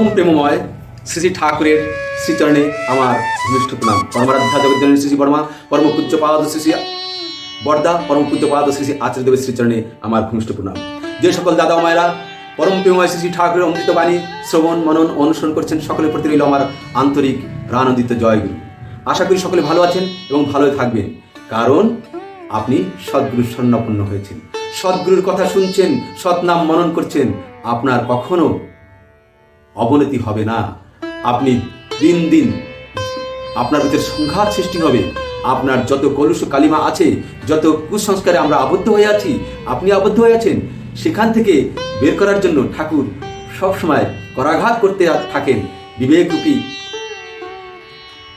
পরম প্রেমময় শ্রী শ্রী ঠাকুরের শ্রীচরণে আমার ভূমিষ্ঠ প্রণাম। পরমারাধ্যা জগজ্জননী শ্রী বর্মা পরম পূজ্য পাদ শ্রী শ্রী বর্দা পরম পূজ্য পাদ শ্রী শ্রী আচার্যদেবের শ্রীচরণে আমার ভূমিষ্ঠ প্রণাম। যে সকল দাদা মায়েরা, পরম প্রেমময় শ্রী শ্রী ঠাকুরের অমৃত বাণী, শ্রবণ, মনন অনুসরণ করছেন সকলের প্রতি রইল আমার আন্তরিক প্রাণোদিত জয়গুরু আশা করি সকলে ভালো আছেন এবং ভালো থাকবেন, কারণ আপনি সদ্গুরুর স্বর্ণাপন্ন হয়েছেন। সদ্গুরুর কথা শুনছেন, সৎনাম মনন করছেন, আপনার কখনো অবনতি হবে না। আপনি দিন দিন আপনার ভিতরে সংঘাত সৃষ্টি হবে। আপনার যত কলুষ কালিমা আছে, যত কুসংস্কারে আমরা আবদ্ধ হয়ে আছি, আপনি আবদ্ধ হয়ে আছেন, সেখান থেকে বের করার জন্য ঠাকুর সবসময় করাঘাত করতে থাকেন। বিবেকরূপী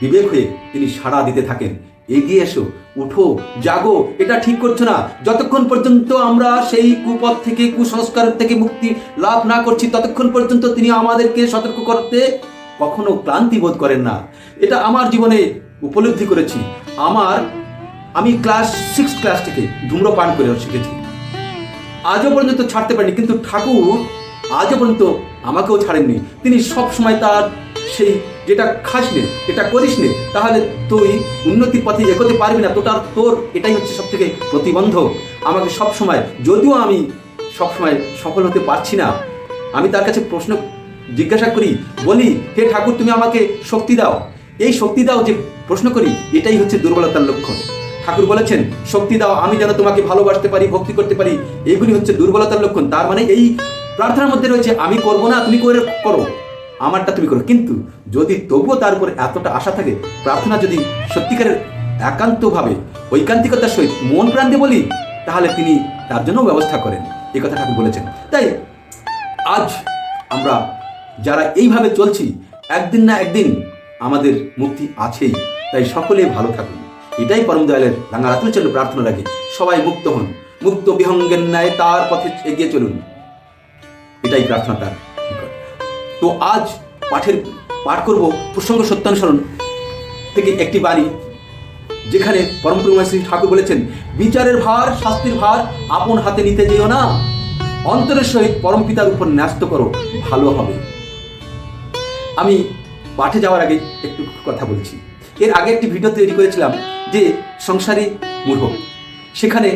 বিবেক হয়ে তিনি সাড়া দিতে থাকেন। এগিয়ে এসো, উঠো, জাগো, এটা ঠিক করছ না। যতক্ষণ পর্যন্ত আমরা সেই কুপথ থেকে, কুসংস্কার থেকে মুক্তি লাভ না করছি, ততক্ষণ পর্যন্ত তিনি আমাদেরকে সতর্ক করতে কখনো ক্লান্তি বোধ করেন না। এটা আমার জীবনে উপলব্ধি করেছি। আমার, আমি ক্লাস সিক্স ক্লাস থেকে ধূম্রপান করে শিখেছি। আজও পর্যন্ত ছাড়তে পারিনি, কিন্তু ঠাকুর আজও পর্যন্ত আমাকেও ছাড়েননি। তিনি সব সময় তার সেই যেটা খাস নে এটা করিস নে, তাহলে তুই উন্নতির পথে এগোতে পারবি না। তোটার, তোর এটাই হচ্ছে সব থেকে প্রতিবন্ধক। আমাকে সব সময় যদিও আমি সব সময় সফল হতে পারছি না, আমি তার কাছে প্রশ্ন জিজ্ঞাসা করি, বলি, হে ঠাকুর, তুমি আমাকে শক্তি দাও। এই শক্তি দাও যে প্রশ্ন করি, এটাই হচ্ছে দুর্বলতার লক্ষণ। ঠাকুর বলেছেন, শক্তি দাও, আমি যেন তোমাকে ভালোবাসতে পারি, ভক্তি করতে পারি। এইগুলি হচ্ছে দুর্বলতার লক্ষণ। তার মানে এই প্রার্থনার মধ্যে রয়েছে, আমি করব না, তুমি করে, করো। আমারটা তুমি করো। কিন্তু যদি তবুও তার উপর এতটা আশা থাকে, প্রার্থনা যদি সত্যিকারের একান্তভাবে, ঐকান্তিকতার সহিত মন প্রাণ বলি, তাহলে তিনি তার জন্য ব্যবস্থা করেন। এই কথা ঠাকুর বলেছেন। তাই আজ আমরা যারা এইভাবে চলছি, একদিন না একদিন আমাদের মুক্তি আছেই। তাই সকলেই ভালো থাকুন। এটাই পরম দয়ালের রাঙা রাতুল চন্দ্র প্রার্থনা রাখি সবাই মুক্ত হন। মুক্ত বিহঙ্গের ন্যায় তার পথে এগিয়ে চলুন। এটাই প্রার্থনা তার। তো আজ পাঠের পাঠ করব প্রসঙ্গ সত্যানুসরণ থেকে একটি বাণী যেখানে পরম প্রেমময় শ্রী ঠাকুর বলেছেন, বিচারের ভার, শাস্তির ভার আপন হাতে নিতে যেও না। অন্তরের সহিত পরম পিতার উপর ন্যস্ত করো, ভালো হবে। আমি পাঠে যাওয়ার আগে একটু কথা বলছি। এর আগে একটি ভিডিও তৈরি করেছিলাম যে সংসারী মূঢ়। সেখানে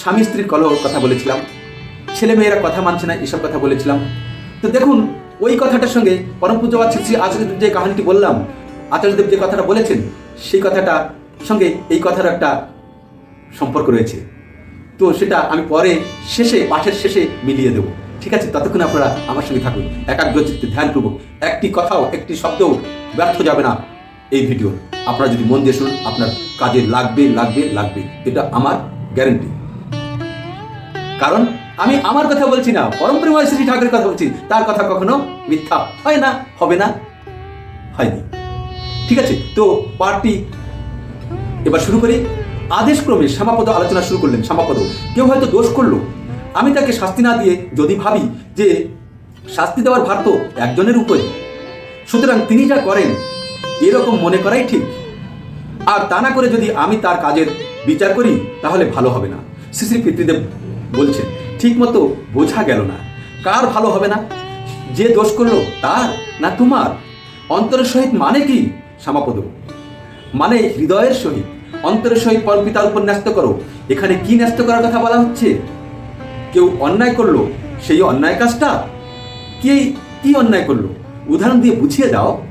স্বামী স্ত্রীর কলহ কথা বলেছিলাম, ছেলে মেয়েরা কথা মানছে না, এসব কথা বলেছিলাম। তো দেখুন ওই কথাটার সঙ্গে পরম পূজ্য শ্রী আচার্যদেব যে কাহিনীটি বললাম, আচার্যদেব যে কথাটা বলেছেন, সেই কথাটা সঙ্গে এই কথার একটা সম্পর্ক রয়েছে। তো সেটা আমি পরে, শেষে, পাঠের শেষে মিলিয়ে দেবো। ঠিক আছে? ততক্ষণ আপনারা আমার সঙ্গে থাকুন। একাগ্রচিত্তে ধ্যানপূর্বক। একটি কথাও, একটি শব্দও ব্যর্থ যাবে না এই ভিডিও। আপনারা যদি মন দিয়ে শুনুন, আপনার কাজে লাগবে লাগবে লাগবে। এটা আমার গ্যারেন্টি কারণ আমি আমার কথা বলছি না, পরম শ্রী ঠাকুরের কথা বলছি। তার কথা কখনো মিথ্যা হয় না, হবে না, হয়নি। ঠিক আছে, তো পার্টি এবার শুরু করি। আদেশক্রমে শ্যামাপদ আলোচনা শুরু করলেন, শ্যামাপদ, কেউ হয়তো দোষ করল। আমি তাকে শাস্তি না দিয়ে যদি ভাবি যে শাস্তি দেওয়ার ভার তো একজনের উপরে, সুতরাং তিনি যা করেন, এরকম মনে করাই ঠিক। আর তা না করে যদি আমি তার কাজের বিচার করি, তাহলে ভালো হবে না। শ্রী শ্রী পিতৃদেব বলছেন ঠিক মতো বোঝা গেল না। কার ভালো হবে না? যে দোষ করল তার না তোমার? অন্তরের সহিত মানে কি, শ্যামাপদ? মানে হৃদয়ের সহিত। অন্তরের সহিত পরপিতার উপর ন্যস্ত করো। এখানে কি ন্যস্ত করার কথা বলা হচ্ছে? কেউ অন্যায় করল, সেই অন্যায় কাজটা? কে, কি অন্যায় করল? উদাহরণ দিয়ে বুঝিয়ে দাও।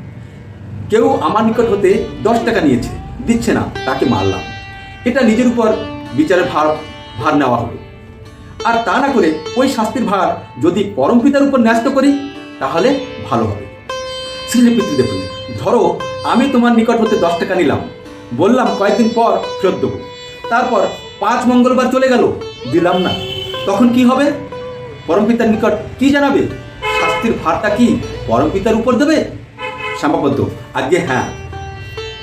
কেউ আমার নিকট হতে দশ টাকা নিয়েছে, দিচ্ছে না, তাকে মারলাম। এটা নিজের উপর বিচারের ভার ভার নেওয়া হলো। আর তা না করে ওই শাস্তির ভার যদি পরম পিতার উপর ন্যস্ত করি, তাহলে ভালো হবে। শ্রীদেব পিতৃদেব ধরো, আমি তোমার নিকট হতে দশ টাকা নিলাম। বললাম, কয়েকদিন পর ফেরত দেবো। তারপর পাঁচ মঙ্গলবার চলে গেল, দিলাম না। তখন কি হবে? পরম পিতার নিকট কি জানাবে? শাস্তির ভারটা কি পরম পিতার উপর দেবে? শ্যামাবদ্ধ আজকে হ্যাঁ।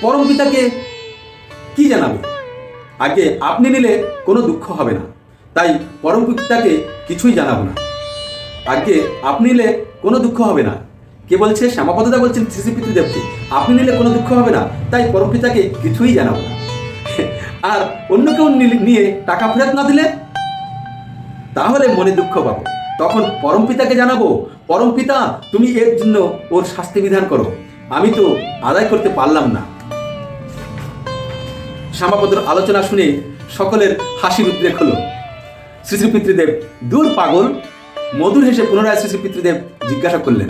পরম পিতাকে কি জানাবে? আগে আপনি নিলে কোনো দুঃখ হবে না। তাই পরম পিতাকে কিছুই জানাব না। আগে আপনি নিলে কোনো দুঃখ হবে না। কে বলছে? শ্যামাপদদা বলছেন শ্রী পিতৃদেবকে। আপনি নিলে কোনো দুঃখ হবে না, তাই পরম পিতাকে কিছুই জানাব না। আর অন্য কেউ নিয়ে টাকা ফেরত না দিলে? তাহলে মনে দুঃখ পাবো। তখন পরম পিতাকে জানাব, পরম পিতা, তুমি এর জন্য ওর শাস্তি বিধান করো। আমি তো আদায় করতে পারলাম না। শ্যামাপদর আলোচনা শুনে সকলের হাসির উদ্রেক হলো। শ্রী পিতৃদেব দূর পাগল, মধুর হেসে পুনরায় শ্রী পিতৃদেব জিজ্ঞাসা করলেন,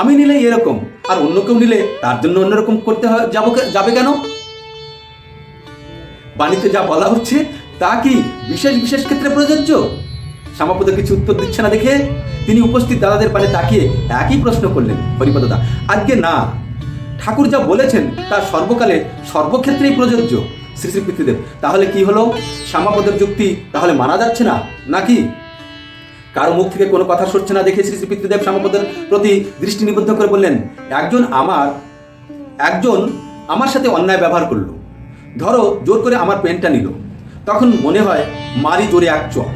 আমি নিলে এরকম আর অন্য কেউ নিলে তার জন্য অন্যরকম করতে যাব যাবে কেন? বাণীতে যা বলা হচ্ছে, তা কি বিশেষ বিশেষ ক্ষেত্রে প্রযোজ্য? শ্যামাপদ কিছু উত্তর দিচ্ছে না দেখে তিনি উপস্থিত দাদাদের পানে তাকিয়ে একই প্রশ্ন করলেন, হরিপদদা আজকে না। ঠাকুর যা বলেছেন, তা সর্বকালে সর্বক্ষেত্রেই প্রযোজ্য। শ্রী শ্রী পিতৃদেব তাহলে কি হলো? শ্যামাপদের যুক্তি তাহলে মানা যাচ্ছে না? নাকি? কারও মুখ থেকে কোনো কথা সরছে না দেখে শ্রী শ্রী পিতৃদেব শ্যামাপদের প্রতি দৃষ্টি নিবদ্ধ করে বললেন, একজন আমার একজন আমার সাথে অন্যায় ব্যবহার করল। ধরো, জোর করে আমার পেনটা নিল। তখন মনে হয় মারি জোরে এক চর।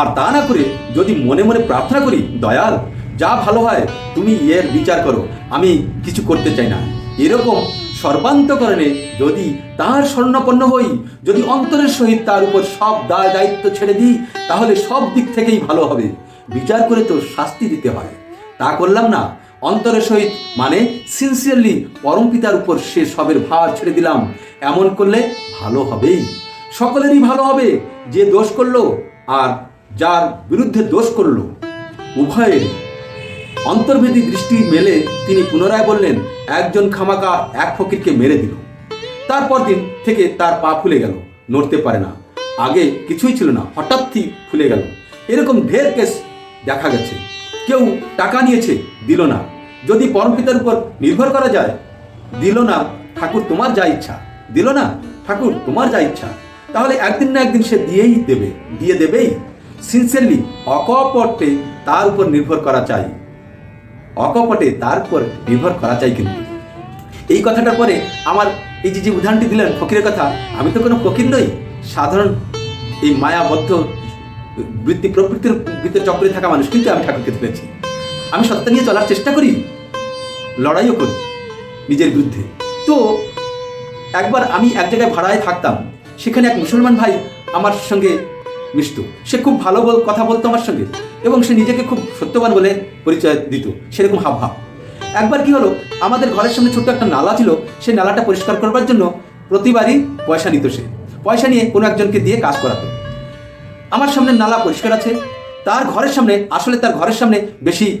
আর তা না করে যদি মনে মনে প্রার্থনা করি, দয়াল, যা ভালো হয় তুমি এর বিচার করো, আমি কিছু করতে চাই না। এরকম সর্বান্তকরণে যদি তার স্বর্ণপন্ন হই, যদি অন্তরের সহিত তার উপর সব দায় দায়িত্ব ছেড়ে দিই, তাহলে সব দিক থেকেই ভালো হবে। বিচার করে তো শাস্তি দিতে হয়। তা করলাম না। অন্তরের সহিত মানে সিনসিয়ারলি পরম পিতার উপর সে সবের ভার ছেড়ে দিলাম। এমন করলে ভালো হবেই। সকলেরই ভালো হবে। যে দোষ করল আর যার বিরুদ্ধে দোষ করল, উভয়ের অন্তর্ভেদী দৃষ্টি মেলে তিনি পুনরায় বললেন, একজন খামাকা এক ফকিরকে মেরে দিল। তারপর দিন থেকে তার পা ফুলে গেল, নড়তে পারে না। আগে কিছুই ছিল না হঠাৎই ফুলে গেল। এরকম ঢের কেস দেখা গেছে। কেউ টাকা নিয়েছে, দিল না। যদি পরমপিতার উপর নির্ভর করা যায়, দিল না, ঠাকুর তোমার যা ইচ্ছা। দিল না, ঠাকুর তোমার যা ইচ্ছা। তাহলে একদিন না একদিন সে দিয়েই দেবে, দিয়ে দেবেই। সিনসিয়ারলি অকপটে তার উপর নির্ভর করা চাই। অকপটে তার উপর নির্ভর করা চাই কিন্তু। এই কথাটার পরে আমার এই যে যে উদাহরণটি দিলেন ফকিরের কথা, আমি তো কোনো ফকির নই, সাধারণ এই মায়াবদ্ধ বৃত্তি প্রবৃত্তির ভিতরে চক্রে থাকা মানুষ কিন্তু আমি ঠাকুরকে ধরেছি আমি সত্তা নিয়ে চলার চেষ্টা করি, লড়াইও করি নিজের বিরুদ্ধে। তো একবার আমি এক জায়গায় ভাড়ায় থাকতাম, সেখানে এক মুসলমান ভাই আমার সঙ্গে মিশত সে খুব ভালো বল- কথা বলতো আমার সঙ্গে এবং সে নিজেকে খুব সত্যবান বলে পরিচয় দিত। সেরকম হাব ভাব। একবার কি হলো, আমাদের ঘরের সামনে ছোট্ট একটা নালা ছিল, সেই নালাটা পরিষ্কার করবার জন্য প্রতিবারই পয়সা নিত সে। পয়সা নিয়ে কোনো একজনকে দিয়ে কাজ করাতো। আমার সামনে নালা পরিষ্কার আছে, তার ঘরের সামনে, আসলে তার ঘরের সামনে বেশি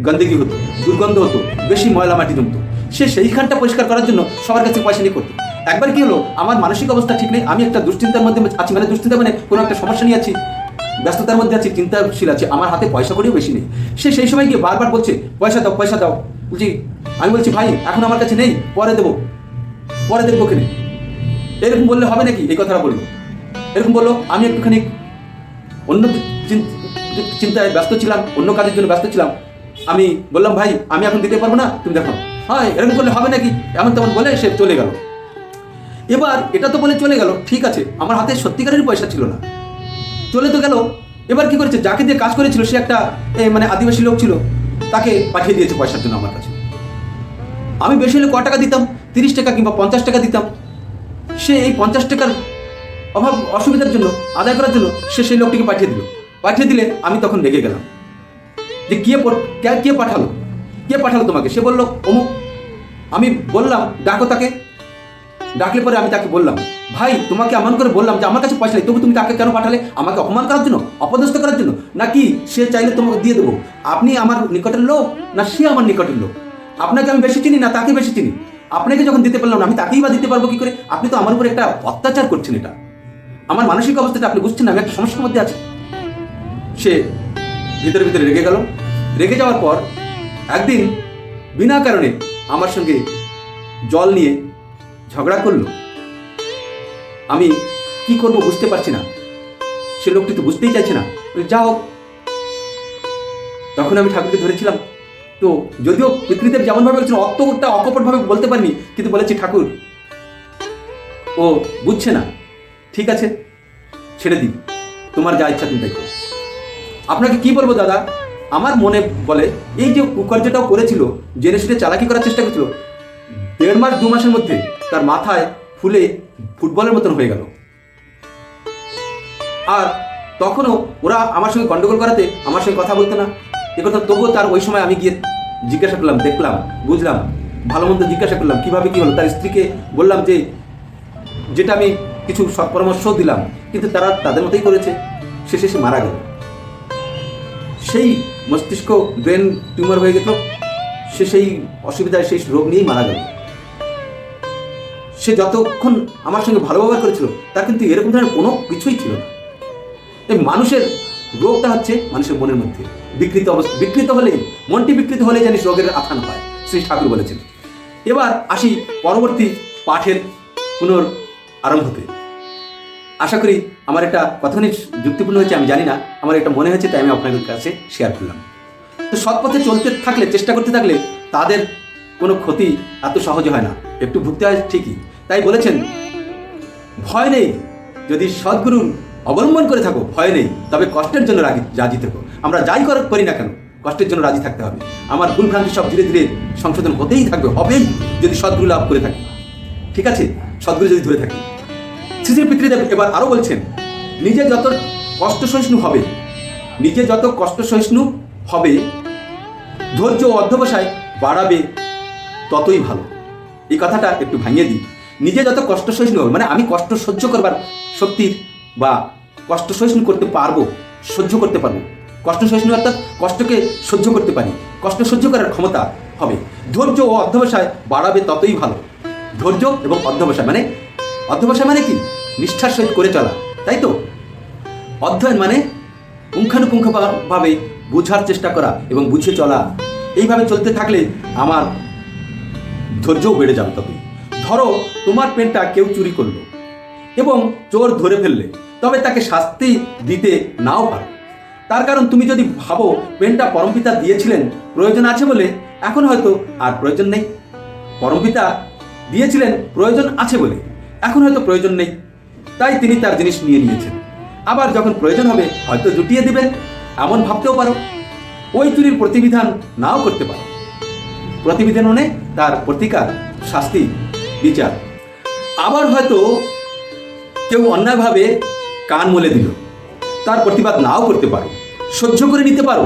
গন্দেগি হতো, দুর্গন্ধ হতো, বেশি ময়লা মাটি জমতো। সে সেইখানটা পরিষ্কার করার জন্য সবার কাছে পয়সা নিয়ে করতো। একবার কি হলো? আমার মানসিক অবস্থা ঠিক নেই, আমি একটা দুশ্চিন্তার মধ্যে আছি মানে দুশ্চিন্তা মানে কোনো একটা সমস্যা নিয়ে আছি, ব্যস্ততার মধ্যে আছি, চিন্তাশীল আছে, আমার হাতে পয়সা করেও বেশি নেই। সে সেই সময় গিয়ে বারবার বলছে, পয়সা দাও পয়সা দাও। বুঝি আমি বলছি, ভাই, এখন আমার কাছে নেই, পরে দেবো, পরে দেখব কেনে। এরকম বললে হবে নাকি? এই কথাটা বলল। এরকম বলল, আমি একটুখানি অন্য চিন- চিন্তায় ব্যস্ত ছিলাম, অন্য কাজের জন্য ব্যস্ত ছিলাম। আমি বললাম, ভাই, আমি এখন দিতে পারব না, তুমি দেখো। হ্যাঁ এরকম করলে হবে নাকি? এমন তেমন বলে সে চলে গেল। এবার এটা তো বলে চলে গেল, ঠিক আছে, আমার হাতে সত্যিকারের পয়সা ছিল না। চলে তো গেল, এবার কি করেছে, যাকে দিয়ে কাজ করেছিল, সে একটা মানে আদিবাসী লোক ছিল, তাকে পাঠিয়ে দিয়েছে পয়সার জন্য আমার কাছে। আমি বেশি হলে ক টাকা দিতাম, তিরিশ টাকা কিংবা পঞ্চাশ টাকা দিতাম। সে এই পঞ্চাশ টাকার অভাব, অসুবিধার জন্য, আদায় করার জন্য সে সেই লোকটিকে পাঠিয়ে দিল। পাঠিয়ে দিলে আমি তখন রেগে গেলাম। যে কে- কে পাঠালো? কে পাঠালো তোমাকে? সে বলল, অমুক। আমি বললাম, ডাকো তাকে। ডাকলে পরে আমি তাকে বললাম, ভাই, তোমাকে এমন করে বললাম যে আমার কাছে পয়সা নেই, তবু তুমি তাকে কেন পাঠালে? আমাকে অপমান করার জন্য, অপদস্থ করার জন্য? নাকি সে চাইলে তোমাকে দিয়ে দেবো? আপনি আমার নিকটের লোক, না সে আমার নিকটের লোক? আপনাকে আমি বেশি চিনি, না তাকে বেশি চিনি? আপনাকে যখন দিতে পারলাম না, আমি তাকেই বা দিতে পারব কি করে? আপনি তো আমার উপর একটা অত্যাচার করছেন এটা। আমার মানসিক অবস্থাটা আপনি বুঝছেন আমি একটা সমস্যার মধ্যে আছি। সে ভিতরে ভিতরে রেগে গেল। রেগে যাওয়ার পর একদিন বিনা কারণে আমার সঙ্গে জল নিয়ে ঝগড়া করল? আমি কি করব বুঝতে পারছি না। সে লোকটি তো বুঝতেই চাইছে না। যা হোক। তখন আমি ঠাকুরকে ধরেছিলাম। তো যদিও পিতৃদেব যেমনভাবে বলছেন অতটা অকপটভাবে বলতে পারিনি, কিন্তু বলেছি, ঠাকুর, ও বুঝছে না। ঠিক আছে, ছেড়ে দিন। তোমার যা ইচ্ছা তুমি তাই আপনাকে কি বলব দাদা? আমার মনে বলে, এই যে কুকার্যটাও করেছিল, জেনে শুনে চালাকি করার চেষ্টা করেছিল দেড় মাস, দু মাসের মধ্যে তার মাথায় ফুলে ফুটবলের মতন হয়ে গেল। আর তখনও ওরা আমার সঙ্গে গন্ডগোল করাতে আমার সঙ্গে কথা বলতো না। কথা তবুও তার ওই সময় আমি গিয়ে জিজ্ঞাসা করলাম, দেখলাম, বুঝলাম, ভালো মন্দ জিজ্ঞাসা করলাম, কীভাবে কি হলো? তার স্ত্রীকে বললাম যে, যেটা আমি কিছু সৎ পরামর্শ দিলাম, কিন্তু তারা তাদের মতোই করেছে। সে শেষে মারা গেল। সেই মস্তিষ্ক ব্রেন টিউমার হয়ে গেল। সে সেই অসুবিধায়, সেই রোগ নিয়েই মারা গেল। সে যতক্ষণ আমার সঙ্গে ভালো ব্যবহার করেছিল, তার কিন্তু এরকম ধরনের কোনো কিছুই ছিল না। এই মানুষের রোগটা হচ্ছে মানুষের মনের মধ্যে। বিকৃত অবস্থা, বিকৃত হলেই, মনটি বিকৃত হলে জানিস রোগের আথান হয়, শ্রী ঠাকুর বলেছেন। এবার আসি পরবর্তী পাঠের পুনর আরম্ভতে আশা করি আমার একটা কতখানি যুক্তিপূর্ণ হয়েছে, আমি জানি না, আমার এটা মনে হয়েছে, তাই আমি আপনাদের কাছে শেয়ার করলাম। তো সৎ পথে চলতে থাকলে, চেষ্টা করতে থাকলে তাদের কোনো ক্ষতি এত সহজে হয় না। একটু ভুগতে হয় ঠিকই তাই বলেছেন, ভয় নেই। যদি সদ্গুরুর অবলম্বন করে থাকো, ভয় নেই। তবে কষ্টের জন্য রাজি রাজি থাকো। আমরা যাই কর না কেন? কষ্টের জন্য রাজি থাকতে হবে। আমার ভুল ভ্রান্তি সব ধীরে ধীরে সংশোধন হতেই থাকবে, হবেই যদি সদ্গুরু লাভ করে থাকি। ঠিক আছে? সদ্গুরু যদি ধরে থাকি। শ্রী পিতৃদেব এবার আরও বলছেন, নিজে যত কষ্ট সহিষ্ণু হবে, নিজে যত কষ্ট সহিষ্ণু হবে, ধৈর্য ও অধ্যবসায় বাড়াবে ততই ভালো। এই কথাটা একটু ভাঙিয়ে দিই। নিজে যত কষ্ট সহিষ্ণু মানে আমি কষ্ট সহ্য করবার শক্তির বা কষ্ট সহিষ্ণু করতে পারব, সহ্য করতে পারব। কষ্ট সহিষ্ণু অর্থাৎ কষ্টকে সহ্য করতে পারি। কষ্ট সহ্য করার ক্ষমতা হবে। ধৈর্য ও অধ্যবসায় বাড়াবে ততই ভালো। ধৈর্য এবং অধ্যবসায় মানে অধ্যবসায় মানে কি? নিষ্ঠার সহিত করে চলা, তাই তো? অধ্যয়ন মানে পুঙ্খানুপুঙ্খভাবে বোঝার চেষ্টা করা এবং বুঝে চলা। এইভাবে চলতে থাকলে আমার ধৈর্যও বেড়ে যাবে তবে ধরো তোমার পেনটা কেউ চুরি করল এবং চোর ধরে ফেললে, তবে তাকে শাস্তি দিতে নাও পারো। তার কারণ তুমি যদি ভাবো পেনটা পরমপিতা দিয়েছিলেন, প্রয়োজন আছে বলে, এখন হয়তো আর প্রয়োজন নেই। পরমপিতা দিয়েছিলেন, প্রয়োজন আছে বলে, এখন হয়তো প্রয়োজন নেই। তাই তিনি তার জিনিস নিয়ে নিয়েছেন। আবার যখন প্রয়োজন হবে, হয়তো জুটিয়ে দিবেন। এমন ভাবতেও পারো। ওই চুরির প্রতিবিধান নাও করতে পারো। প্রতিবিধান মানে তার প্রতিকার, শাস্তি। বিচার। আবার হয়তো কেউ অন্যায়ভাবে কান মলে দিল। তার প্রতিবাদ নাও করতে পারো, সহ্য করে নিতে পারো।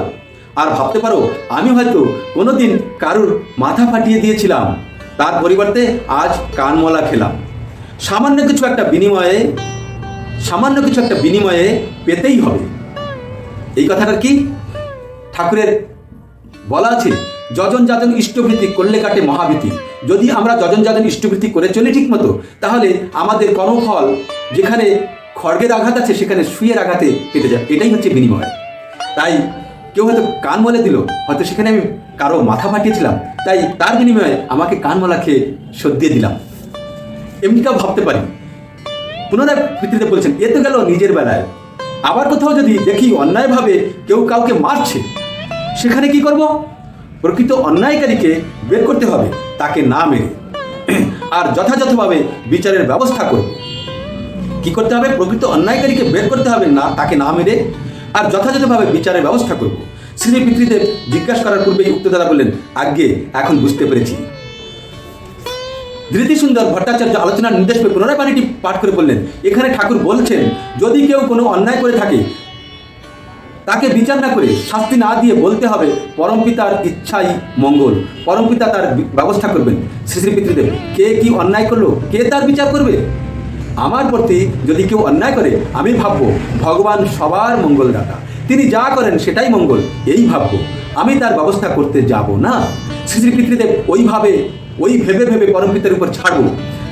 আর ভাবতে পারো, আমি হয়তো কোনোদিন কারুর মাথা ফাটিয়ে দিয়েছিলাম। তার পরিবর্তে আজ কানমলা খেলাম। সামান্য কিছু একটা বিনিময়ে, সামান্য কিছু একটা বিনিময়ে পেতেই হবে। এই কথাটা কি? ঠাকুরের বলা আছে, যজন যাজন ইষ্টভৃতি করলে কাটে মহাভীতি। যদি আমরা যজন যাজন ইষ্টভৃতি করে চলি ঠিক মতো, তাহলে আমাদের কর্মফল যেখানে খড়গের আঘাত আছে, সেখানে সুইয়ের আঘাতে কেটে যায়। এটাই হচ্ছে বিনিময়। তাই কেউ হয়তো কান মলে দিল, হয়তো সেখানে আমি কারও মাথা ফাটিয়েছিলাম, তাই তার বিনিময়ে আমাকে কানমলা খেয়ে শোধ দিয়ে দিলাম। এমনিটাও ভাবতে পারি। পুনরায় পৃথিবীতে বলছেন, এ তো গেল নিজের বেলায়। আবার কোথাও যদি দেখি অন্যায়ভাবে কেউ কাউকে মারছে, সেখানে কি করব? প্রকৃত অন্যায়কারীকে বের করতে হবে, তাকে না মেরে। আর যথাযথভাবে বিচারের ব্যবস্থা করব কি করতে হবে? প্রকৃত অন্যায়কারীকে বের করতে হবে, না, তাকে না মেরে। আর যথাযথভাবে বিচারের ব্যবস্থা করব শ্রী পিতৃদেব জিজ্ঞাসা করার পূর্বেই উক্ত দাদা বললেন আগে এখন বুঝতে পেরেছি। ধৃতি সুন্দর ভট্টাচার্য আলোচনার নির্দেশ পেয়ে পুনরায় বাণীটি পাঠ করে বললেন, এখানে ঠাকুর বলছেন, যদি কেউ কোনো অন্যায় করে থাকে তাকে বিচার না করে শাস্তি না দিয়ে বলতে হবে পরমপিতার ইচ্ছাই মঙ্গল। পরমপিতা তার ব্যবস্থা করবেন। শ্রী পিতৃদেব, কে কি অন্যায় করল? কে তার বিচার করবে? আমার প্রতি যদি কেউ অন্যায় করে, আমি ভাববো, ভগবান সবার মঙ্গলদাতা। তিনি যা করেন সেটাই মঙ্গল, এই ভাববো, আমি তার ব্যবস্থা করতে যাব না। শ্রী পিতৃদেব, ওইভাবে, ওই ভেবে ভেবে পরমপিতার উপর ছাড়বো।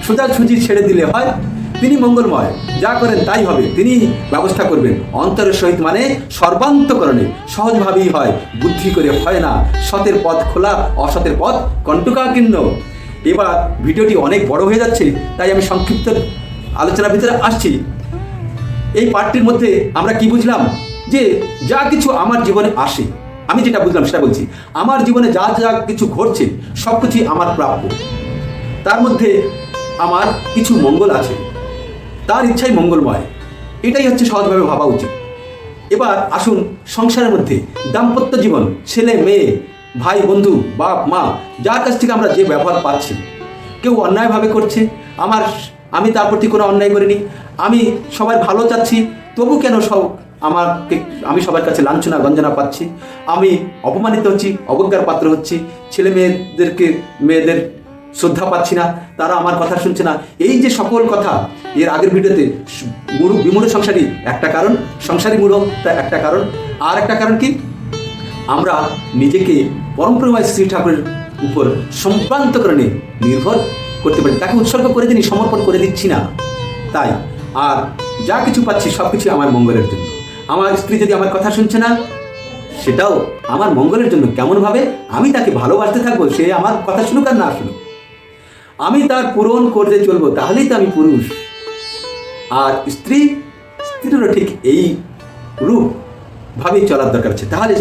সোজাসুজি ছেড়ে দিলে হয় তিনি মঙ্গলময়। যা করেন তাই হবে। তিনি ব্যবস্থা করবেন। অন্তরের সহিত মানে সর্বান্তকরণে। সহজভাবেই হয়। বুদ্ধি করে হয় না। সতের পথ খোলা, অসতের পথ কণ্টকাকীর্ণ। এবার ভিডিওটি অনেক বড় হয়ে যাচ্ছে, তাই আমি সংক্ষিপ্ত আলোচনার ভিতরে আসছি। এই পাঠটির মধ্যে আমরা কি বুঝলাম? যে যা কিছু আমার জীবনে আসে, আমি যেটা বুঝলাম সেটা বলছি। আমার জীবনে যা যা কিছু ঘটছে সব কিছুই আমার প্রাপ্য। তার মধ্যে আমার কিছু মঙ্গল আছে। তার ইচ্ছাই মঙ্গলময়। এটাই হচ্ছে সহজভাবে ভাবা উচিত। এবার আসুন সংসারের মধ্যে দাম্পত্য জীবন, ছেলে, মেয়ে, ভাই, বন্ধু, বাপ, মা, যার কাছ থেকে আমরা যে ব্যবহার পাচ্ছি। কেউ অন্যায়ভাবে করছে, আমার, আমি তার প্রতি কোনো অন্যায় করিনি, আমি সবার ভালো চাচ্ছি, তবু কেন সব আমাকে, আমি সবার কাছে লাঞ্ছনা, গঞ্জনা পাচ্ছি? আমি অপমানিত হচ্ছি, অবজ্ঞার পাত্র হচ্ছি, ছেলে মেয়েদেরকে, মেয়েদের শ্রদ্ধা পাচ্ছি না, তারা আমার কথা শুনছে না। এই যে সকল কথা, এর আগের ভিডিওতে মুড়ো বিমূঢ় সংসারী একটা কারণ, সংসারী মূঢ় তা একটা কারণ। আর একটা কারণ কি? আমরা নিজেকে পরম্পরায় শ্রী ঠাকুরের উপর সম্প্রান্তকরণে নির্ভর করতে পারি। তাকে উৎসর্গ করে দিনি সমর্পণ করে দিচ্ছি না, তাই। আর যা কিছু পাচ্ছি, সব কিছু আমার মঙ্গলের জন্য। আমার স্ত্রী যদি আমার কথা শুনছে না, সেটাও আমার মঙ্গলের জন্য। কেমনভাবে আমি তাকে ভালোবাসতে থাকব, সে আমার কথা শুনুক আর না শুনুক। আমি তার পূরণ করতে চলবো, তাহলেই তো আমি পুরুষ। আর স্ত্রী, স্ত্রীরও ঠিক এই রূপ ভাবেই চলার দরকার আছে। তাহলে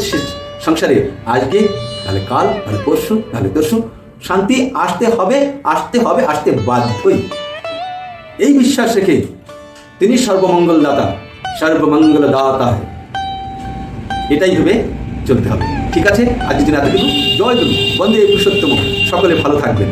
সংসারে আজকে তাহলে কাল, তাহলে পরশু, তাহলে তরশু শান্তি আসতে হবে আসতে হবে, আসতে বাধ্যই। এই বিশ্বাস রেখে তিনি সর্বমঙ্গল দাতা সর্বমঙ্গল দাতা এটাই ভেবে চলতে হবে। ঠিক আছে? আজকের জন্য এতটুকু। জয় গুরু। বন্দে পুরুষোত্তম। সকলে ভালো থাকবেন।